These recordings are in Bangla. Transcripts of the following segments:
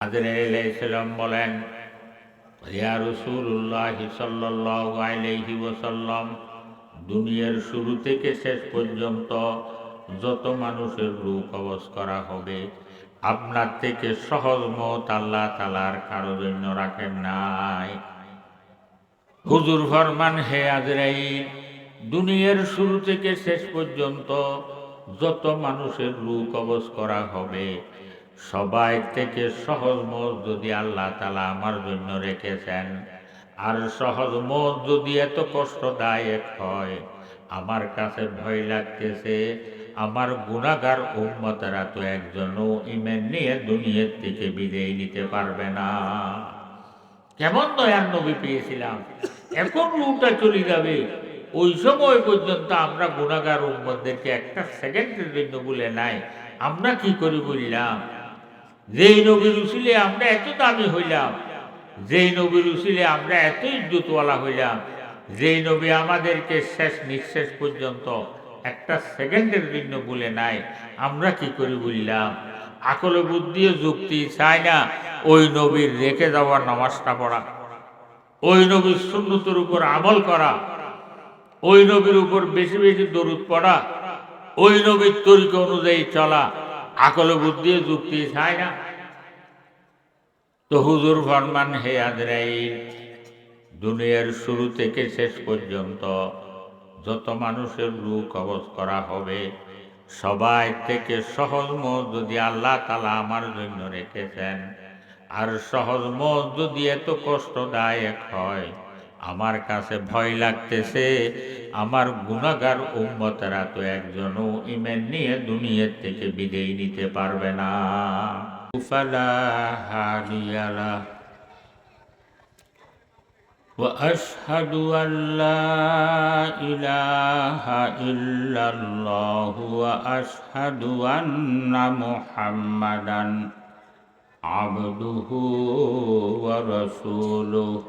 হাজরাইসাল্লাম বলেন, ইয়া রসুল্লাহ সাল্লাহ আলাইহি ওসাল্লাম দুনিয়ার শুরু থেকে শেষ পর্যন্ত যত মানুষের রূপ কবজ করা হবে, আপনার থেকে সহজ মত আল্লাহ তালার কারও জন্য রাখেন নাই। হুজুর ফরমান, হে আজরাইল, দুনিয়ার শুরু থেকে শেষ পর্যন্ত যত মানুষের রূপ কবজ করা হবে সবাই থেকে সহজ মত যদি আল্লাহ তালা আমার জন্য রেখেছেন। আর সহজ মত যদি এত কষ্টদায়ক হয়, আমার কাছে ভয় লাগতেছে, আমার গুণাগার উম্মতেরা তো একজনও ইমেন নিয়ে দুনিয়ার থেকে বিদায় নিতে পারবে না। কেমন দয়ার নবী পেয়েছিলাম। এখন রূপটা চলে যাবে। ওই সময় পর্যন্ত আমরা গুণাগার উম্মতদেরকে একটা সেকেন্ডের জন্য বলে নাই, আমরা কি করি বললাম? যেই নবীর উসিলে আমরা এত দামি হইলাম, যেই নবীর উসিলে আমরা এত ইজ্জতওয়ালা হইলাম, যেই নবী আমাদেরকে শেষ নিঃশেষ পর্যন্ত একটা সেকেন্ডের জন্য বলে নাই, আমরা কি করি বললাম? আকল বুদ্ধি যুক্তি চাই না, ওই নবীর রেখে যাওয়ার নামাজটা পড়া, ওই নবীর সুন্নতের উপর আমল করা, ওই নবীর উপর বেশি বেশি দরুদ পড়া, ওই নবীর তরিকা অনুযায়ী চলা আকল বুদ্ধি যুক্তি চায় না। তো হুজুর ফরমান হে আজরাইল, দুনিয়ার শুরু থেকে শেষ পর্যন্ত যত মানুষের রূপ কবজ করা হবে, সবাই থেকে সহজ মত যদি আল্লাহ তালা আমার জন্য রেখেছেন, আর সহজ মত যদি এত কষ্টদায়ক হয় আমার কাছে ভয় লাগতেছে আমার গুণাগার উম্মতেরা তো একজনও ইমেন নিয়ে দুনিয়ার থেকে বিদায় নিতে পারবে না ফালা হাদিয়ালা واشهد ان لا اله الا الله واشهد ان محمدا عبده ورسوله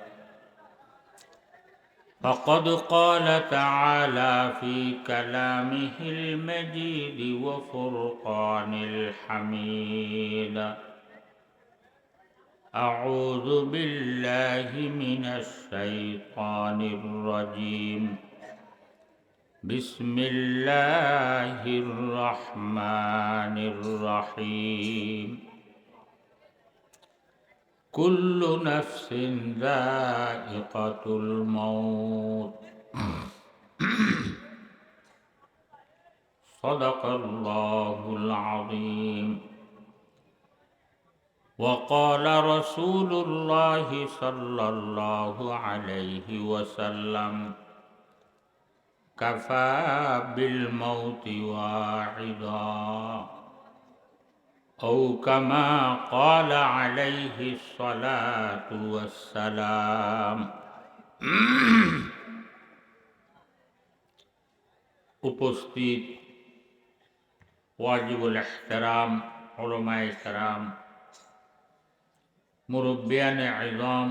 فقد قال تعالى في كلامه المجيد وفرقان الحميد. أعوذ بالله من الشيطان الرجيم. بسم الله الرحمن الرحيم. كل نفس ذائقة الموت. صدق الله العظيم. وقال رسول الله صلى الله عليه وسلم كفى بالموت واعظا أو كما قال عليه الصلاة والسلام উপস্থিত ওয়াজিবুল এহতারাম ওলমায় কারাম মুরব্বিয়ানে আজম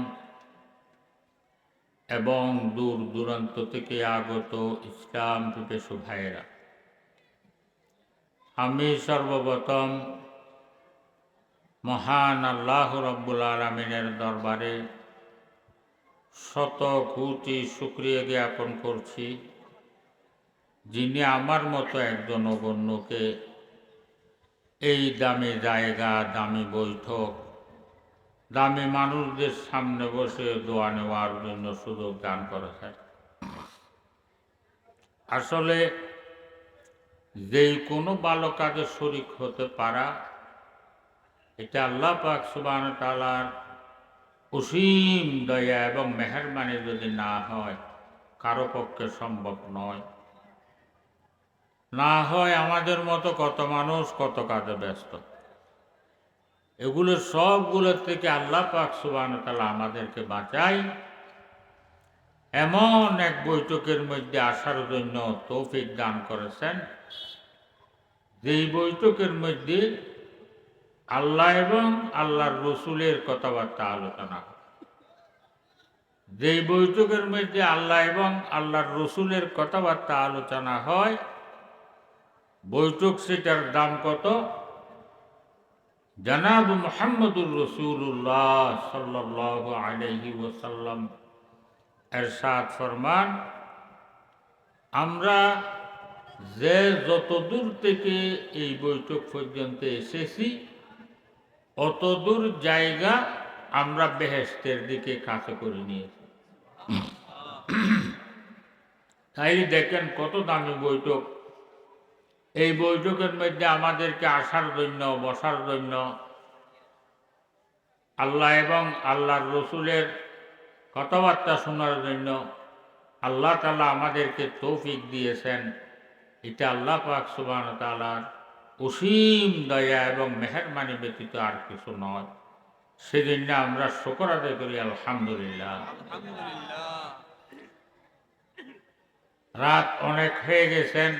এবং দূর দূরান্ত থেকে আগত ইসলাম পিপেশু ভাইয়েরা আমি সর্বপ্রথম মহান আল্লাহ রব্বুল আলমিনের দরবারে শত কোটি শুক্রিয়া জ্ঞাপন করছি, যিনি আমার মতো একজন অগণ্যকে এই দামি জায়গা, দামি বৈঠক, দামি মানুষদের সামনে বসে দোয়া নেওয়ার জন্য সুযোগ দান করেছেন। আসলে যেই কোনো ভালো কাজে শরিক হতে পারা এটা আল্লাহ পাক সুবান তালার অসীম দয়া এবং মেহরবানি যদি না হয়, কারও পক্ষে সম্ভব নয়। না হয় আমাদের মতো কত মানুষ, কত কাজে ব্যস্ত। এগুলো সবগুলোর থেকে আল্লাহ পাক সুবান তালা আমাদেরকে বাঁচাই। এমন এক বৈঠকের মধ্যে আসার জন্য তৌফিক দান করেছেন। যেই বৈঠকের মধ্যে আল্লাহ এবং আল্লাহর রসুলের কথাবার্তা আলোচনা হয় যেই বৈঠকের মধ্যে আল্লাহ এবং আল্লাহর রসুলের কথাবার্তা আলোচনা হয়, বৈঠক সেটার দাম কত? জনাব মোহাম্মদুর রসুল্লাহ সাল্লাহ আলহি ওসাল্লাম এরশাদ ফরমান, আমরা যে যত দূর থেকে এই বৈঠক পর্যন্ত এসেছি অত দূর জায়গা আমরা বেহেস্তের দিকে কাছে করে নিয়েছি। তাই দেখেন কত দামি বৈঠক। এই বৈঠকের মধ্যে আমাদেরকে আসার জন্য, বসার জন্য আল্লাহ এবং আল্লাহর রসুলের কথাবার্তা শোনার জন্য আল্লাহ তালা আমাদেরকে তৌফিক দিয়েছেন। এটা আল্লাহ পাক সুবান তালার অসীম দয়া এবং মেহরবানি ব্যতীত আর কিছু নয়। সেজন্য আমরা শকর আদায় করি, আলহামদুলিল্লাহ। রাত অনেক হয়ে গেছেন,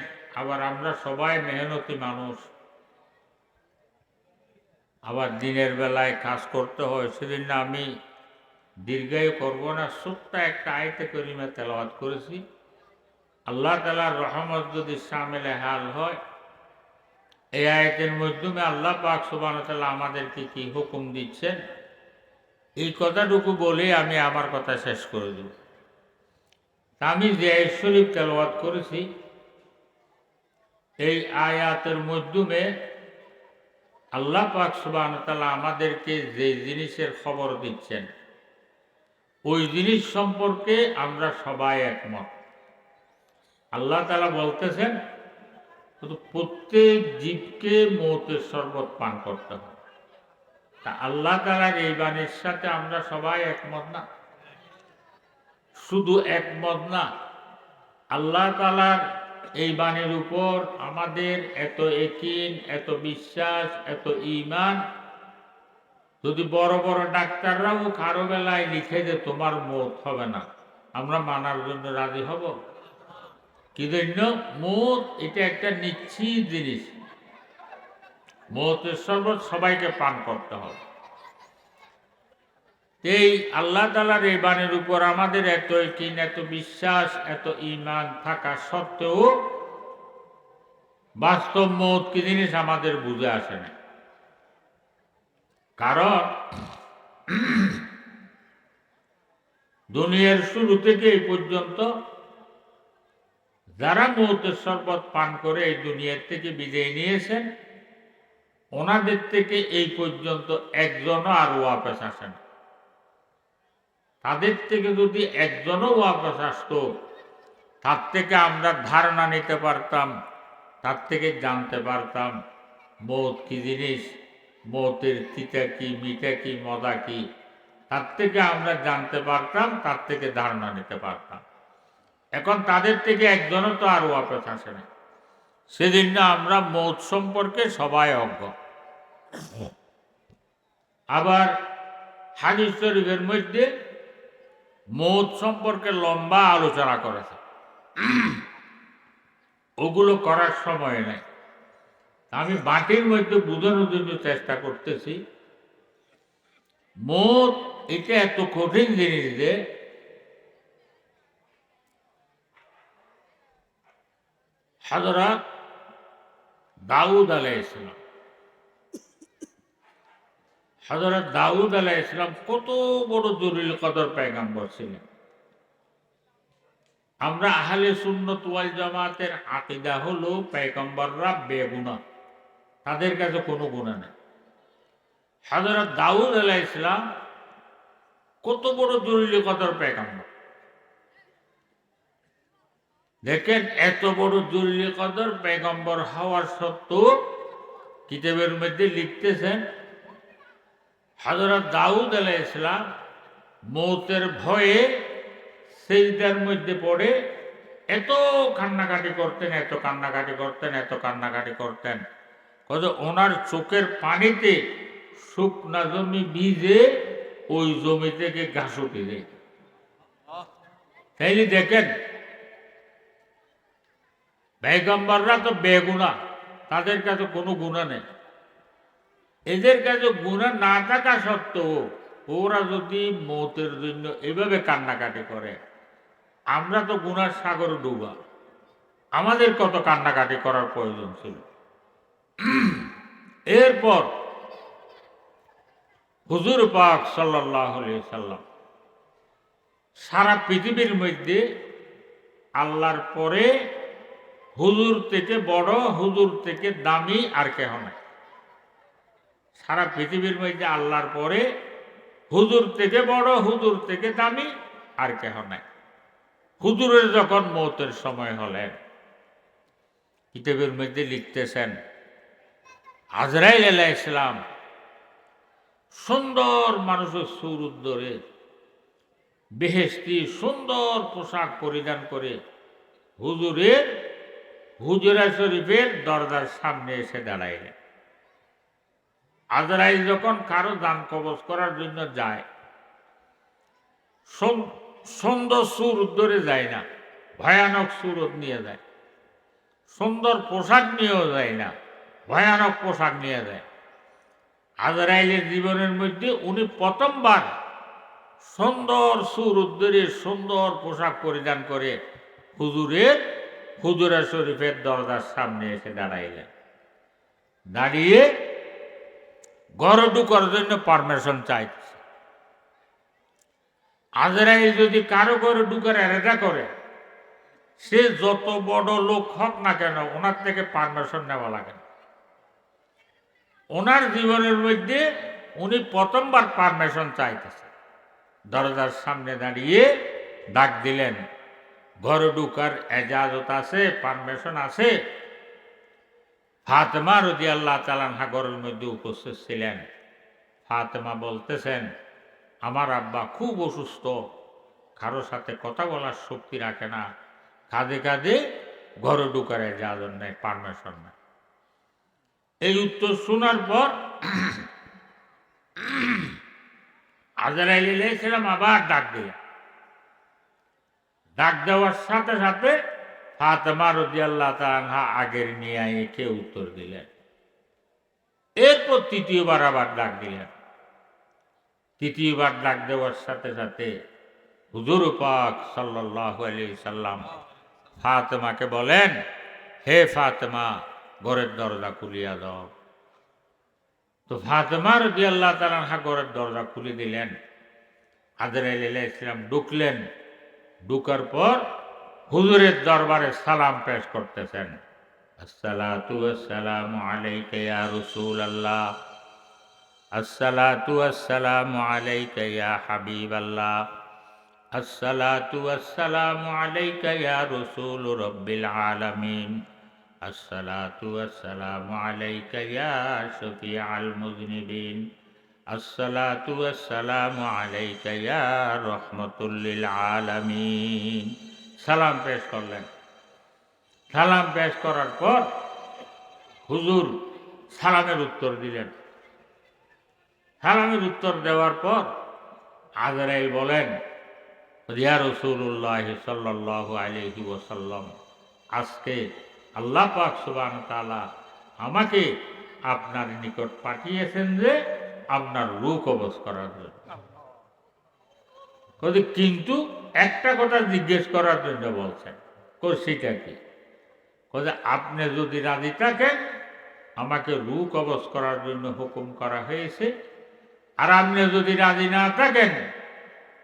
আবার আমরা সবাই মেহনতি মানুষ। আবার দিনের বেলায় কাজ করতে হয় সেদিন না আমি দীর্ঘায়ু করব না ছোট্ট একটা আয়তে করিমে তেলাওয়াত করেছি। আল্লাহ তালার রহমত যদি সামেলে হাল হয় এই আয়তের মাধ্যমে আল্লাহ পাক সুবাহতাল্লাহ আমাদেরকে কি হুকুম দিচ্ছেন? এই কথাটুকু বলে আমি আমার কথা শেষ করে দেব। আমি যে শরীফ তেলাওয়াত করেছি। এই আয়াতের মাধ্যমে আল্লাহ পাক সুবান তাল্লাহ আমাদেরকে যে জিনিসের খবর দিচ্ছেন, ওই জিনিস সম্পর্কে আমরা সবাই একমত। আল্লাহ তালা বলতেছেন প্রত্যেক জীবকে মৌতের শরবত পান করতে হবে। তা আল্লাহ তালার এই বাণীর সাথে আমরা সবাই একমত না? শুধু একমত না, আল্লাহ তালার এই বাণীর উপর আমাদের এত একিন, এত বিশ্বাস, এত ইমান যদি বড় বড় ডাক্তাররাও কারও বেলায় লিখে যে তোমার মত হবে না, আমরা মানার জন্য রাজি হব? কি জন্য? মত এটা একটা নিশ্চিত জিনিস। মতের শরবত সবাইকে পান করতে হবে। এই আল্লাহ তালার এই বাণীর উপর আমাদের এত কিন এত বিশ্বাস, এত ইমান থাকা সত্ত্বেও বাস্তব মত কি জিনিস আমাদের বুঝে আসে না। কারণ দুনিয়ার শুরু থেকে এই পর্যন্ত যারা মৌতের শরবত পান করে এই দুনিয়ার থেকে বিদায় নিয়েছেন, ওনাদের থেকে এই পর্যন্ত একজনও আর ওয়াপেস আসেন তাদের থেকে যদি একজনও ওয়াপেস আসতো, তার থেকে আমরা ধারণা নিতে পারতাম, তার থেকে জানতে পারতাম, মৌত কি জিনিস, মৌতের তিতা কি, মিঠা কি, মজা কি, তার থেকে আমরা জানতে পারতাম, তার থেকে ধারণা নিতে পারতাম। এখন তাদের থেকে একজনও তো আর ওয়াপেস আসে না। সেদিন না আমরা মৌত সম্পর্কে সবাই অজ্ঞ। আবার হাদিস শরীফের মধ্যে মৌত সম্পর্কে লম্বা আলোচনা করেছে। ওগুলো করার সময় নেই। আমি বাটির মধ্যে বোঝানোর জন্য চেষ্টা করতেছি। মত এটা এত কঠিন জিনিস যে হাজরাত দাউদ আলাই ইসলাম হজরত দাউদ আলাহ ইসলাম কত বড় জরুরি কদর পেগাম্বর ছিলেন। আমরা আহলে সুন্নত ওয়াল জামাতের আকিদা হলো পেগম্বররা বেগুনা তাদের কাছে কোনো গুণা নেই। হাজরত দাউদ আলাহ ইসলাম কত বড় জরুরি কদর পেগাম্বর দেখেন, এত বড় জরুরি কদর পেগম্বর হওয়ার সত্ত্বেও কিতাবের মধ্যে লিখতেছেন হাজরত দাউদ আলাহ ইসলাম মৌতের ভয়ে সেইটার মধ্যে পড়ে এত কান্নাকাটি করতেন, এত কান্নাকাটি করতেন, এত কান্নাকাটি করতেন। কত ওনার চোখের পানিতে শুকনা জমি ভিজে ওই জমি থেকে ঘাস উঠে যায়। তাইলে দেখেন বেগম্বররা তো বেগুনা তাদের কাছে কোনো গুণা নেই। এদের কাছে গুণা না থাকা সত্ত্বেও ওরা যদি মতের জন্য এভাবে কান্নাকাটি করে, আমরা তো গুনার সাগর ডুবা। আমাদের কত কান্নাকাটি করার প্রয়োজন ছিল? এরপর হুজুর পাক সাল্লাহ সাল্লাম সারা পৃথিবীর মধ্যে আল্লাহর পরে হুজুর থেকে বড়, হুজুর থেকে দামি আর কেহ নাই। সারা পৃথিবীর মধ্যে আল্লাহর পরে হুজুর থেকে বড়, হুজুর থেকে দামি আর কেহ নাই। হুজুরের যখন মৌতের সময় হলেন, কিতাবের মধ্যে লিখতেছেন, আজরাইল আলাহ ইসলাম সুন্দর মানুষের সুর উদ্দরে বেহেস্তি সুন্দর পোশাক পরিধান করে হুজুরের হুজুরা শরীফের দরজার সামনে এসে দাঁড়াইলেন। আজরাইল যখন কারও দান কবজ করার জন্য যায় সুন্দর সুর ধরে যায় না, ভয়ানক সুরত নিয়ে যায়, সুন্দর পোশাক নিয়েও যায় না, ভয়ানক পোশাক নিয়ে যায়। আজরাইলের জীবনের মধ্যে উনি প্রথমবার সুন্দর সুর উদ্দরে সুন্দর পোশাক পরিধান করে হুজুরের হুজুরা শরীফের দরজার সামনে এসে দাঁড়াইলেন। দাঁড়িয়ে ঘরে ঢুকার জন্য পারমিশন চাইছে আজরাইল যদি কারও ঘরে ঢুকার এরেটা করে, সে যত বড় লোক হোক না কেন ওনার থেকে পারমিশন নেওয়া লাগে ওনার জীবনের মধ্যে উনি প্রথমবার পারমিশন চাইতেছে। দরজার সামনে দাঁড়িয়ে ডাক দিলেন ঘরে ঢুকার এজাজত আছে পারমিশন আছে। ফাতেমা রদি আল্লাহ তালানহা ঘরের মধ্যে উপস্থিত ছিলেন। ফাতেমা বলতেছেন, আমার আব্বা খুব অসুস্থ কারোর সাথে কথা বলার শক্তি রাখে না। কাঁধে কাঁধে ঘরে ঢুকার এজাজত নেই পারমিশন নেই। এই উত্তর শোনার পর আজরাইল এসেছিলাম আবার ডাক দিলেন। ডাক দেওয়ার সাথে সাথে ফাতেমা রদিয়াল্লাহ তাহা আগের নিয়ে একে উত্তর দিলেন। এরপর তৃতীয়বার আবার ডাক দিলেন। তৃতীয়বার ডাক দেওয়ার সাথে সাথে হুজুর পাক সাল্লাহ আলি সাল্লাম ফাতেমাকে বলেন, হে ফাতেমা, ঘরের দরজা খুলিয়া দাও। তো ফাতেমা রদি আল্লাহ তালাহা ঘরের দরজা খুলে দিলেন। আজরাইল ইসলাম ঢুকলেন। ঢুকার পর হুজুরের দরবারে সালাম পেশ করতেছেন। আসসালাতু আসসালামু আলাইকা ইয়া রাসূলুল্লাহ। আসসালাতু আসসালামু আলাইকা ইয়া হাবিবাল্লাহ। আসসালাতু আসসালামু আলাইকা ইয়া রাসূল রাব্বিল আলামিন। আসসালাতু আসসালামু আলাইকা ইয়া শফিআল মুযনিবিন আসসালাতু আসসালামু আলাইকা ইয়া রহমাতুল লিল আলামিন। সালাম পেশ করলেন। সালাম পেশ করার পর হুজুর সালামের উত্তর দিলেন। সালামের উত্তর দেওয়ার পর আজরাইল বলেন রিয়া রসুল্লাহ সাল্লাহ আলহি ওসাল্লাম আজকে আল্লাহ পাক সুবান তালা আমাকে আপনার নিকট পাঠিয়েছেন যে আপনার রূপ কবচ করার জন্য কিন্তু একটা কথা জিজ্ঞেস করার জন্য বলছেন সেটা কি আপনি যদি রাজি থাকেন আমাকে রু কবচ করার জন্য হুকুম করা হয়েছে আর আপনি যদি রাজি না থাকেন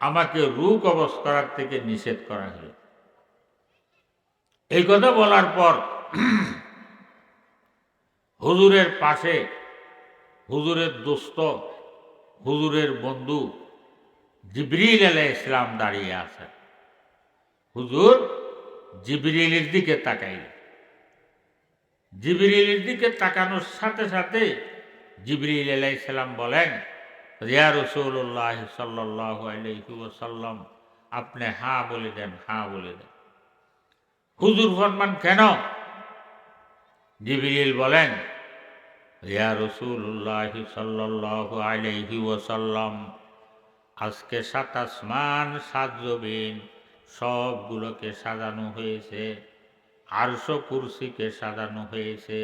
আমাকে রু কবচ করার থেকে নিষেধ করা হয়েছে এই কথা বলার পর হুজুরের পাশে হুজুরের দোস্ত, হুজুরের বন্ধু জিবরিল আলাই ইসলাম দাঁড়িয়ে আছেন হুজুর জিবরিলের দিকে তাকাইলেন জিবরিলের দিকে তাকানোর সাথে সাথে জিবরিল আলাইসাল্লাম বলেন রিয়া রসুল্লাহ সাল্লাহ আলহি ওসাল্লাম আপনি হ্যাঁ বলে দেন হ্যাঁ বলে দেন। হুজুর ফরমান কেন? জিবরিল বলেন রিয়া রসুল্লাহ সাল্লাহ আলহি ওসাল্লাম আজকে সাত আসমান, সাত জবিন সবগুলোকে সাজানো হয়েছে, আরশো কুরসিকে সাজানো হয়েছে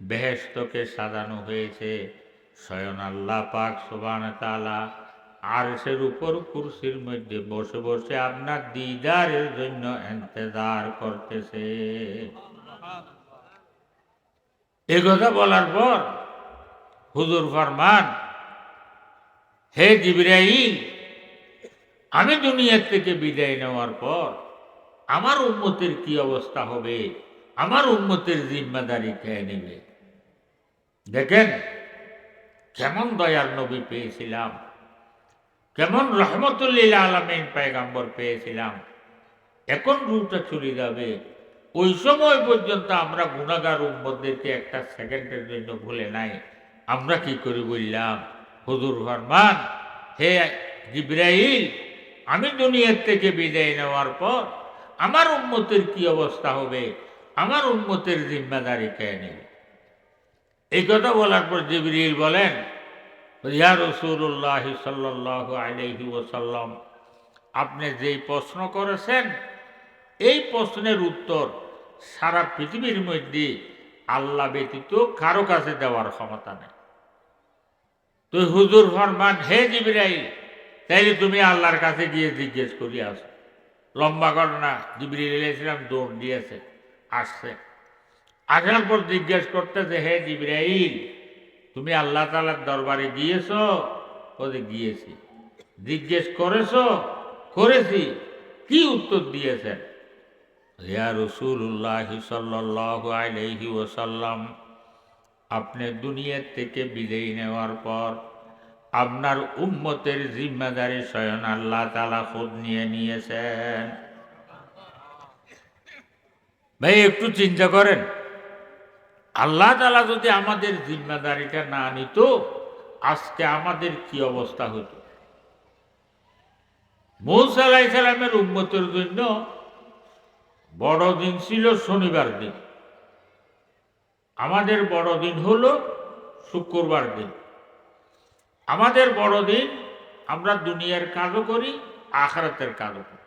বেহেস্তকে সাজানো হয়েছে, স্বয়ং আল্লাহ পাক সোবান তালা আরশের উপর কুরসির মধ্যে বসে বসে আপনার দিদারের জন্য এন্তেজার করতেছে। এ কথা বলার পর হুজুর ফরমান, হে জিবরাইল, আমি দুনিয়ার থেকে বিদায় নেওয়ার পর আমার উন্মতের কি অবস্থা হবে? আমার উন্মতের জিম্মাদারি খেয়ে নেবে? দেখেন, কেমন দয়ার নবী পেয়েছিলাম, কেমন রহমতুল্লিল আলমিন পায়গাম্বর পেয়েছিলাম, এখন রুটা চলে যাবে। ওই সময় পর্যন্ত আমরা গুণাগার উম্মদেরকে একটা সেকেন্ডের জন্য ভুলে নাই। আমরা কি করে বললাম, হুজুর ফরমান, হে জিব্রাইল, আমি দুনিয়ার থেকে বিদায় নেওয়ার পর আমার উন্মতের কি অবস্থা হবে? আমার উন্মতের জিম্মাদারি কে নেবে? এই কথা বলার পর জিবরিল বলেন, ইয়া রসুল্লাহ সাল্লাহ আলহি ওসাল্লাম আপনি যেই প্রশ্ন করেছেন এই প্রশ্নের উত্তর সারা পৃথিবীর মধ্যে আল্লাহ ব্যতীত কারও কাছে দেওয়ার ক্ষমতা নেই। তুই হুজুর ফরমান, হে জিবরাইল, তাইলে তুমি আল্লাহর কাছে গিয়ে জিজ্ঞেস করি আসো লম্বা ঘটনা জিবরিল ইসলাম দৌড় দিয়েছে, আসছে। আসার পর জিজ্ঞেস করতেছে, হে জিবরাইল, তুমি আল্লাহ তালার দরবারে গিয়েছ? ওদের গিয়েছি। জিজ্ঞেস করেছ? করেছি। কি উত্তর দিয়েছেন? রিয়া রসুল্লাহ সাল্লাহ আলহি ওসাল্লাম আপনি দুনিয়ার থেকে বিদায় নেওয়ার পর আপনার উম্মতের জিম্মাদারি স্বয়ং আল্লাহ তালা খোঁজ নিয়ে নিয়েছেন। ভাই, একটু চিন্তা করেন, আল্লাহ তালা যদি আমাদের জিম্মাদারিটা না নিত, আজকে আমাদের কি অবস্থা হতো? মৌসা আলাইসালামের উম্মতের জন্য বড়দিন ছিল শনিবার দিন। আমাদের বড়দিন হলো শুক্রবার দিন। আমাদের বড়দিন আমরা দুনিয়ার কাজও করি, আখারাতের কাজও করি।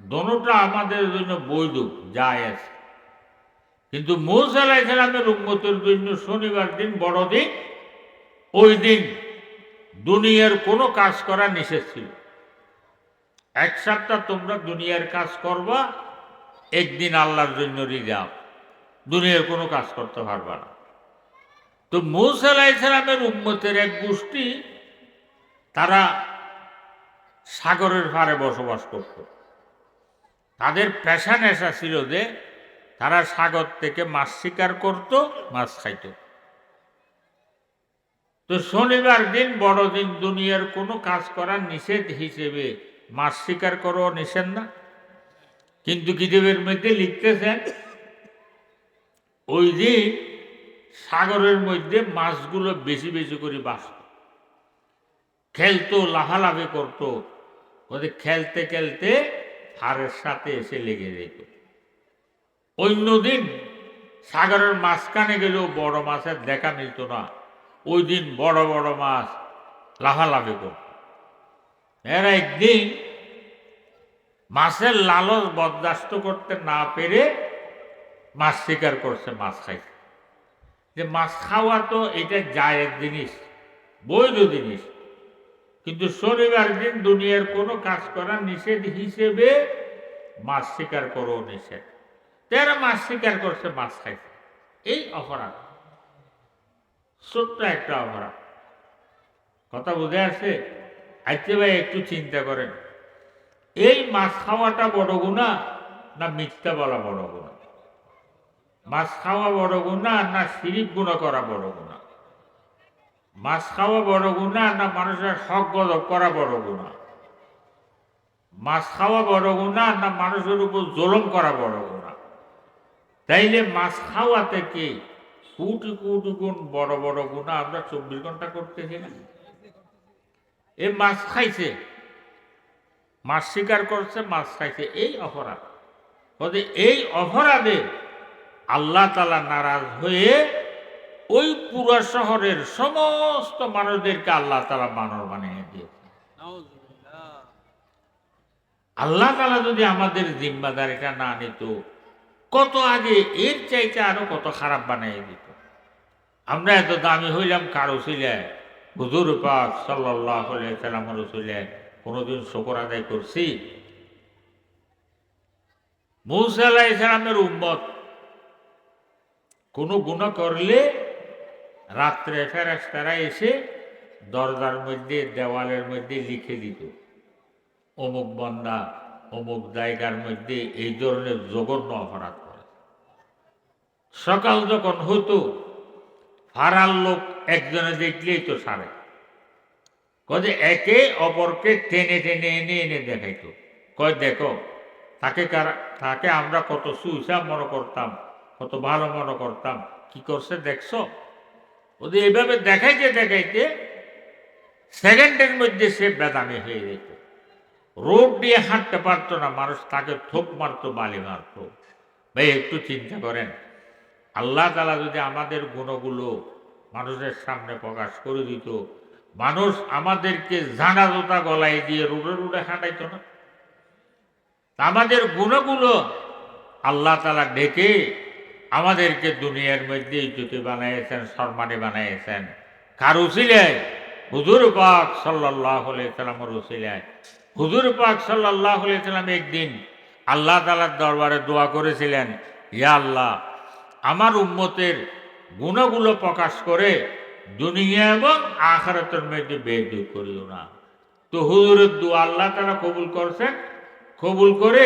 দোনোটা আমাদের জন্য বৈধ যায় আছে। কিন্তু মৌসা আলাইসালামের উন্মতের জন্য শনিবার দিন বড়দিন, ওই দিন দুনিয়ার কোনো কাজ করা নিষেধ ছিল। এক সপ্তাহ তোমরা দুনিয়ার কাজ করবা একদিন আল্লাহর জন্য রিজাব। দুনিয়ার কোনো কাজ করতে পারবা না। তো মৌসা আলাইসালামের উন্মতের এক গোষ্ঠী, তারা সাগরের পাড়ে বসবাস করত। তাদের পেশা নেশা ছিল যে তারা সাগর থেকে মাছ শিকার করত, মাছ খাইত। তো শনিবার দিন, বড়দিন, দুনিয়ার কোনো কাজ করার নিষেধ হিসেবে মাছ শিকার করো নিষেধ না। কিন্তু কিতাবের মধ্যে লিখতেছেন, ওই দিন সাগরের মধ্যে মাছগুলো বেশি বেশি করে বাঁচত। খেলতো, লাফালাফি করতো। ওদের খেলতে খেলতে হারের সাথে এসে লেগে যেত। অন্যদিন সাগরের মাঝখানে গেলেও বড় মাছের দেখা মিলত না। ওই দিন বড় বড় মাছ লাফালাফি করত। এরা একদিন মাছের লালচ বরদাস্ত করতে না পেরে মাছ শিকার করছে, মাছ খাইছে। যে মাছ খাওয়া তো এটা জায়ের জিনিস, বৈধ জিনিস। কিন্তু শনিবার দিন দুনিয়ার কোনো কাজ করা নিষেধ হিসেবে মাছ শিকার করো নিষেধ। তারা মাছ শিকার করছে, মাছ খাইছে। এই অপরাধ, ছোট্ট একটা অপরাধ। কথা বুঝে আসছে আজকে ভাই, একটু চিন্তা করেন। এই মাছ খাওয়াটা বড় গুণা না মিথ্যা বলা বড় গুণা? মাছ খাওয়া বড় গুণা না সিরিপ গুণা করা বড় গুণা? মাছ খাওয়া বড় গুণা না মানুষের হক গজব করা বড় গুণা? মাছ খাওয়া বড় গুণা না মানুষের উপর জুলুম করা বড় গুণা? তাইলে মাছ খাওয়া থেকে কোটি কোটি গুণ বড় বড় গুণা আমরা চব্বিশ ঘণ্টা করতেছি না? এ মাছ খাইছে। মাছ শিকার করছে, মাছ খাইছে। এই অপরাধ। বলতে এই অপরাধে আল্লাহ তালা নারাজ হয়ে ওই পুরো শহরের সমস্ত মানুষদেরকে আল্লাহ তালা বানর বানিয়ে দিয়েছে। আল্লাহ তালা যদি আমাদের জিম্মাদারিটা না নিত, কত আগে এর চাইতে আরও কত খারাপ বানিয়ে দিত। আমরা এত দামি হইলাম কারও ছিলেন হুজুর পাক সাল্লাহ সাল্লাম রসুলেন কোনোদিন শকর আদায় করছি। মৌসা আল্লাহ ইসলামের উম্মত, কোনো গুণ করলে রাত্রে ফেরাস্তারা এসে দরজার মধ্যে, দেওয়ালের মধ্যে লিখে দিত, অমুক বন্দা, অমুক জায়গার মধ্যে এই ধরনের জঘন্য অপরাধ করে। সকাল যখন হতো, ফারার লোক একজনে দেখলেই তো সারে। কয়ে একে অপরকে টেনে টেনে এনে এনে দেখাইতো। কয়, দেখো, তাকে কারা, তাকে আমরা কত সুইসাব মনে করতাম, কত ভালো মনে করতাম। কি করছে দেখছ? ওদের এইভাবে দেখাইতে দেখাইতে সেকেন্ডের মধ্যে সে বেদামি হয়ে যেত। রোড দিয়ে হাঁটতে পারতো না, মানুষ তাকে থোপ মারতো, বালি মারতো। ভাই, একটু চিন্তা করেন, আল্লাহ তালা যদি আমাদের গুণগুলো মানুষের সামনে প্রকাশ করে দিত মানুষ আমাদেরকে জানা জোতা গলায় দিয়ে রুড়ে রুড়ে হাঁটাইতো না। আমাদের গুণগুলো আল্লাহ তালা ডেকে আমাদেরকে দুনিয়ার মধ্যে ইজ্জতি বানাইয়েছেন, সম্মানে বানাইয়েছেন। কার উচিলায় হুজুর পাক সাল্লাহ সাল্লাম উচিলায় হুজুর পাক সাল্লাহ সাল্লাম একদিন আল্লাহ তালার দরবারে দোয়া করেছিলেন, ইয়া আল্লাহ, আমার উম্মতের গুণগুলো প্রকাশ করে দুনিয়া এবং আখারাতের মধ্যে বেদুর করিও না। তো হুজুরের দু আল্লাহ তারা কবুল করছেন কবুল করে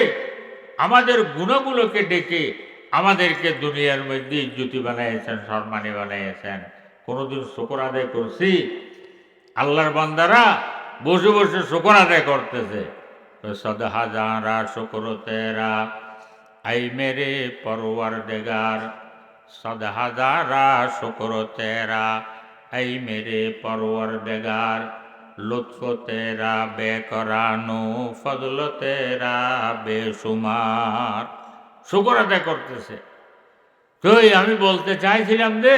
আমাদের গুণগুলোকে ডেকে আমাদেরকে দুনিয়ার মধ্যে ইজ্জুতি বানাইয়েছেন, সম্মানী বানাইয়েছেন। কোনোদিন শুকর আদায় করছি। আল্লাহর বান্দারা বসে বসে শুকর আদায় করতেছে। সদহা যারা শুকর তেরা, আই মেরে দেগার সদহা যারা শুকর তেরা। আই মেরে পরওয়ার বেগার লুৎফ তেরা বেকরানো, ফজল তেরা বেসুমার শুকর আদায় করতেছে। তো আমি বলতে চাইছিলাম যে